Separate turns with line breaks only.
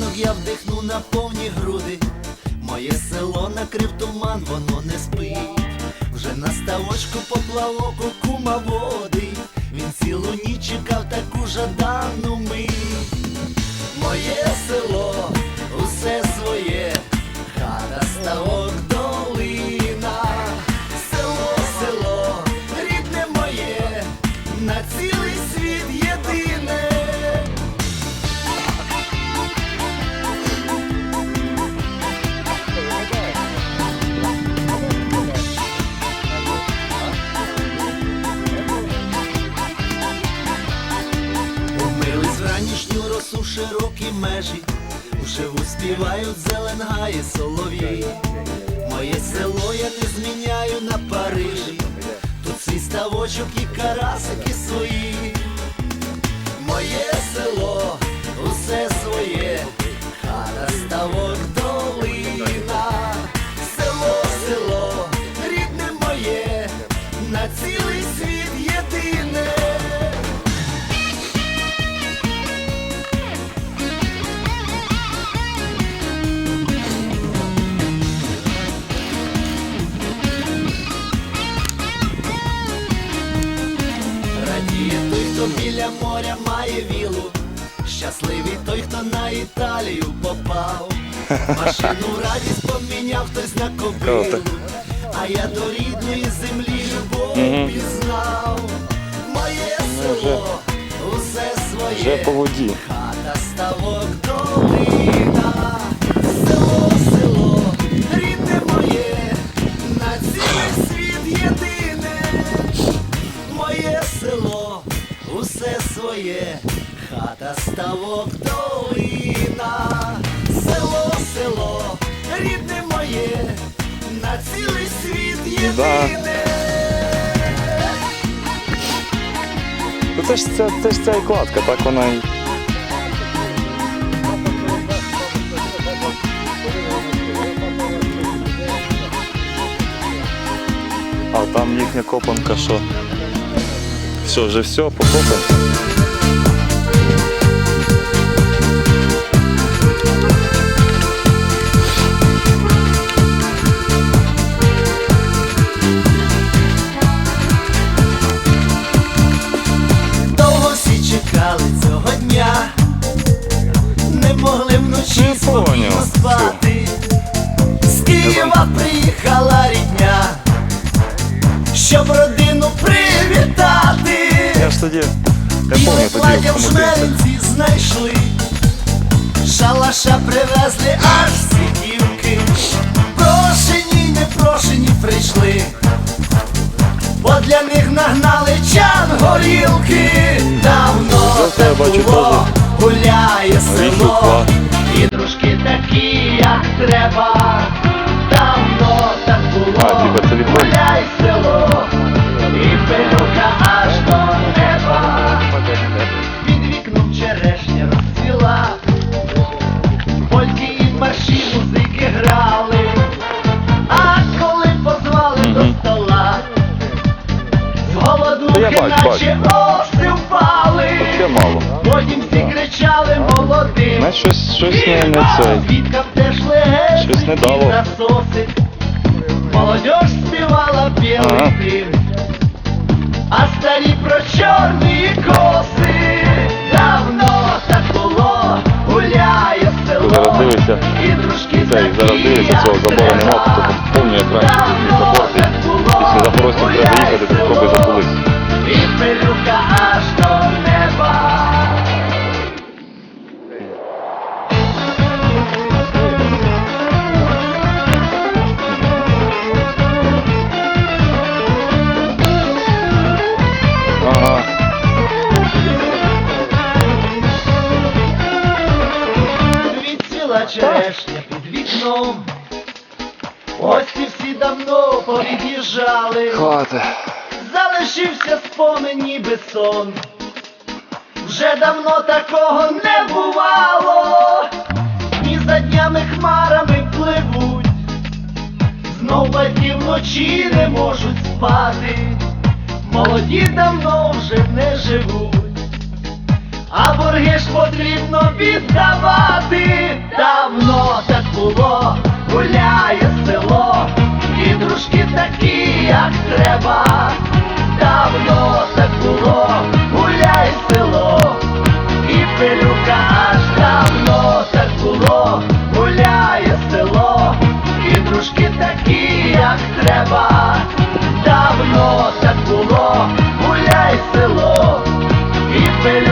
ранок я вдихну на повні груди. Моє село накрив туман, воно не спить. Вже на ставочку поплавок у кума водить. Він цілу ніч чекав таку жадану мить. Моє село, межі, Уживу співають зеленгає солов'ї. Моє село я не зміняю на Парижі, тут свій ставочок і карасики свої. Моє село, усе своє, хата ставок моря має вілу. Щасливий той, хто на Італію попав. Машину радість поміняв хтось на кобилу. А я до рідної землі любов пізнав. Моє село, усе своє. Хата ставок долина, село, цілий світ Да.
Ну це ж це, це ж ця і кладка, так вона і. А там їхня копанка, що. Все, вже все, покопаємо.
Щоб родину привітати. Я
ж тоді. Я тоді в в Хомутинці. жмеринці
знайшли, шалаша привезли аж сидівки. Прошені, непрошені прийшли, бо для них нагнали чан горілки. Давно Зато я так бачу було, гуляє Горіхи, село, і дружки такі, як треба. Давно так було, А, типа це відходить? гуляй село, наче овці Ще
мало.
потім всі кричали молодим. Знаєш,
щось, щось не, не це.
Квіткам теж легенькі Щось не дало. насоси. Молодежь співала білий Ага. дим, а старі про чорні коси. Давно так було, гуляє село. Зараз
дивишся.
І дружки Це, і зараз такі, дивишся, цього забору нема, то
повні як раніше тут забор. Ти
після запорожців треба їхати, ти черешня під вікном. Гості всі давно повід'їжджали. Хвати. Залишився спомин ніби сон. Вже давно такого не бувало. Дні за днями хмарами пливуть. Знов батьки вночі не можуть спати. Молоді давно вже не живуть. А борги ж потрібно віддавати. як треба, давно так було, гуляй село, і пилюка давно так було, гуляє село, і дружки такі, як треба, давно так було, гуляє село, і пилюка.